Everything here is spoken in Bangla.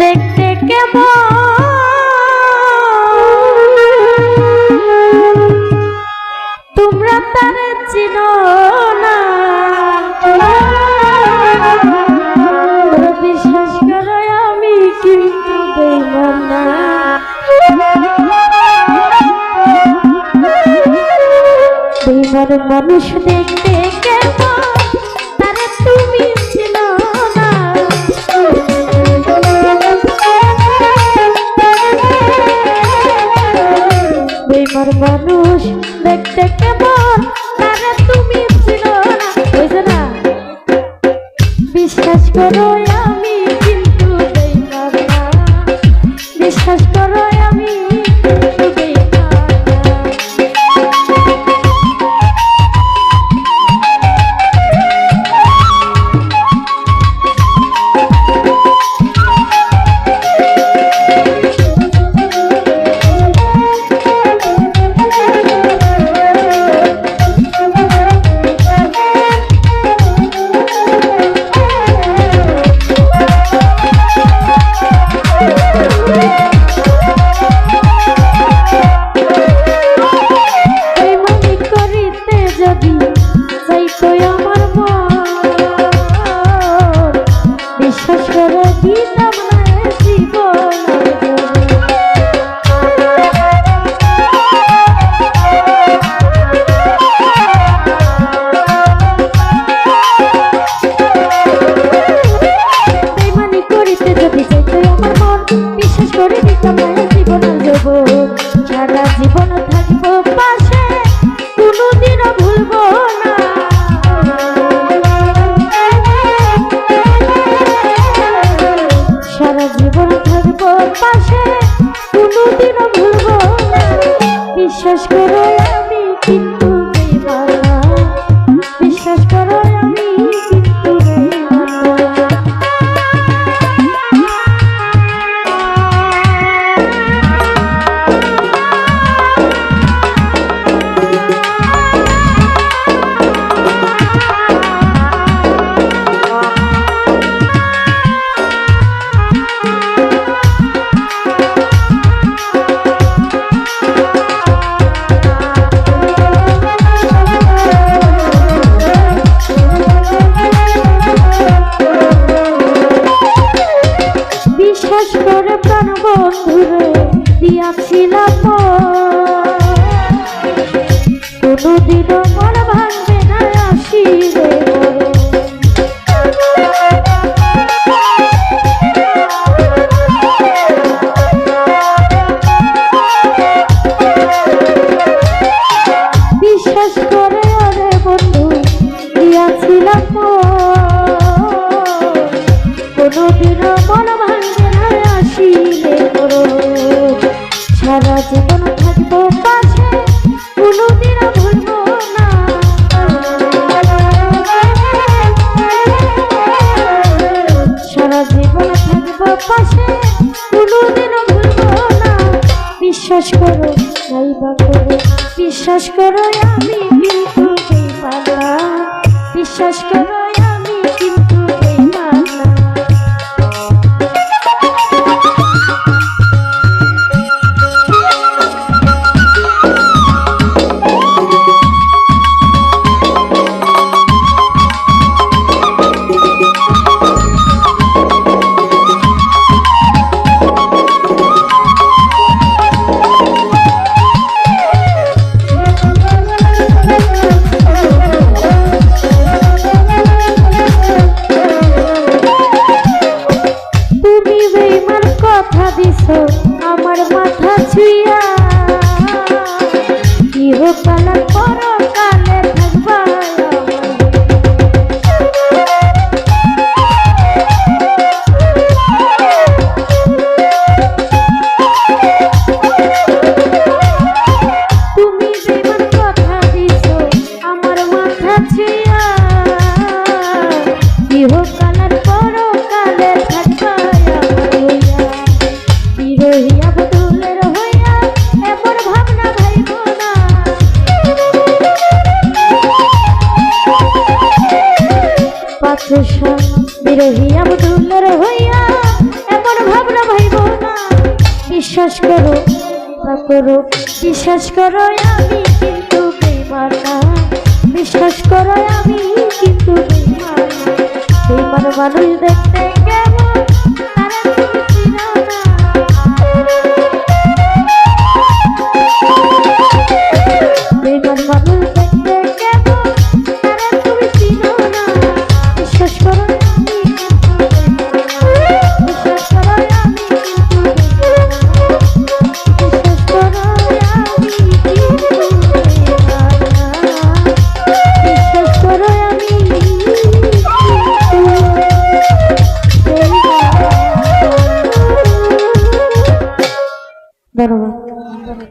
দেখতে কেমন? তোমরা তার চিনো না। বিশ্বাস আমি মানুষ দেখতে কেমন? Espero ya. Yeah. সারা জীবন থাকব পাশে, কোনোদিনও ভুলবো সারা জীবন থাকব পাশে, কোনোদিনও ভুলবো না। বিশ্বাস করো বন্ধুরে দিয়াছিলাম পাশে কোনোদিনও ভুলবো না। বিশ্বাস করো নাই বা করো, বিশ্বাস করো আমি কিন্তু বিশ্বাস করো বক্সা বিরহিয়া বদুল্লর হইয়া ভাবনা ভাইব না। বিশ্বাস করো করো, বিশ্বাস করো আমি কিন্তু বেমার না। বিশ্বাস করো আমি কিন্তু মানুষ দেখতে